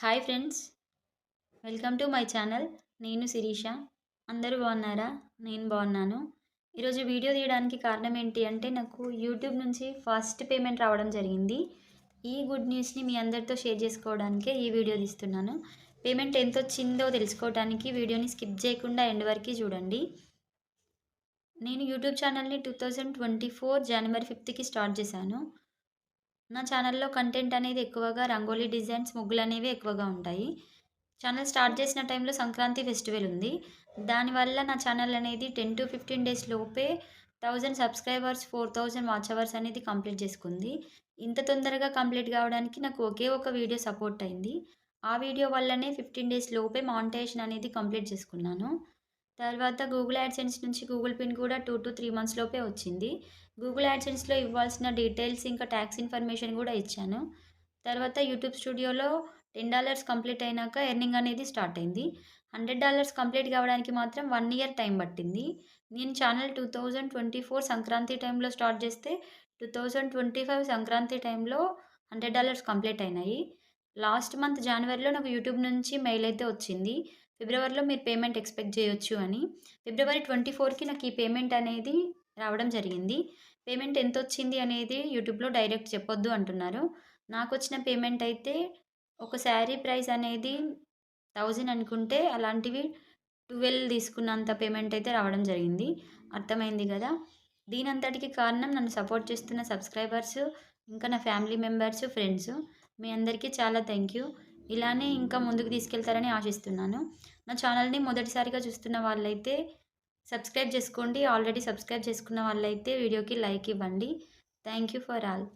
Hi friends welcome to my channel నేను శిరీష. అందరూ బాగున్నారా? నేను బాగున్నాను. ఈరోజు వీడియో తీయడానికి కారణం ఏంటి అంటే నాకు యూట్యూబ్ నుంచి ఫస్ట్ పేమెంట్ రావడం జరిగింది. ఈ గుడ్ న్యూస్ని మీ అందరితో షేర్ చేసుకోవడానికే ఈ వీడియో తీస్తున్నాను. పేమెంట్ ఎంత వచ్చిందో తెలుసుకోవడానికి వీడియోని స్కిప్ చేయకుండా ఎండ్ వరకు చూడండి. నేను యూట్యూబ్ ఛానల్ని టూ థౌజండ్ ట్వంటీ ఫోర్ జనవరి ఫిఫ్త్కి స్టార్ట్ చేశాను. నా ఛానల్లో కంటెంట్ అనేది ఎక్కువగా రంగోలీ డిజైన్స్ ముగ్గులు అనేవి ఎక్కువగా ఉంటాయి. ఛానల్ స్టార్ట్ చేసిన టైంలో సంక్రాంతి ఫెస్టివల్ ఉంది. దానివల్ల నా ఛానల్ అనేది టెన్ టు ఫిఫ్టీన్ డేస్ లోపే thousand subscribers four thousand watch hours అనేది కంప్లీట్ చేసుకుంది. ఇంత తొందరగా కంప్లీట్ కావడానికి నాకు ఒకే ఒక వీడియో సపోర్ట్ అయింది. ఆ వీడియో వల్లనే ఫిఫ్టీన్ డేస్ లోపే మానిటైజేషన్ అనేది కంప్లీట్ చేసుకున్నాను. తర్వాత గూగుల్ యాడ్సెన్స్ నుంచి గూగుల్ పిన్ కూడా టూ టు త్రీ మంత్స్ లోపే వచ్చింది. గూగుల్ యాడ్సెన్స్లో ఇవ్వాల్సిన డీటెయిల్స్ ఇంకా ట్యాక్స్ ఇన్ఫర్మేషన్ కూడా ఇచ్చాను. తర్వాత యూట్యూబ్ స్టూడియోలో టెన్ డాలర్స్ కంప్లీట్ అయినాక ఎర్నింగ్ అనేది స్టార్ట్ అయింది. హండ్రెడ్ డాలర్స్ కంప్లీట్ కావడానికి మాత్రం వన్ ఇయర్ టైం పట్టింది. నేను channel two thousand twenty four Sankranti టైంలో స్టార్ట్ చేస్తే two thousand twenty five Sankranti టైంలో హండ్రెడ్ డాలర్స్ కంప్లీట్ అయినాయి. లాస్ట్ మంత్ జనవరిలో నాకు యూట్యూబ్ నుంచి మెయిల్ అయితే వచ్చింది. ఫిబ్రవరిలో మీరు పేమెంట్ ఎక్స్పెక్ట్ చేయొచ్చు అని. ఫిబ్రవరి ట్వంటీ ఫోర్కి నాకు ఈ పేమెంట్ అనేది రావడం జరిగింది. పేమెంట్ ఎంత వచ్చింది అనేది యూట్యూబ్లో డైరెక్ట్ చెప్పొద్దు అంటున్నారు. నాకు వచ్చిన పేమెంట్ అయితే ఒక శారీ ప్రైస్ అనేది థౌజండ్ అనుకుంటే అలాంటివి ట్వెల్వ్ తీసుకున్నంత పేమెంట్ అయితే రావడం జరిగింది. అర్థమైంది కదా? దీనంతటికి కారణం నన్ను సపోర్ట్ చేస్తున్న సబ్స్క్రైబర్స్ ఇంకా నా ఫ్యామిలీ మెంబర్స్ ఫ్రెండ్స్. మీ అందరికీ చాలా థ్యాంక్ యూ. ఇలానే ఇంకా ముందుకు తీసుకెళ్తారని ఆశిస్తున్నాను. నా ఛానల్ని మొదటిసారిగా చూస్తున్న వాళ్ళైతే సబ్స్క్రైబ్ చేసుకోండి. ఆల్రెడీ సబ్స్క్రైబ్ చేసుకున్న వాళ్ళైతే వీడియోకి లైక్ ఇవ్వండి. Thank you for all.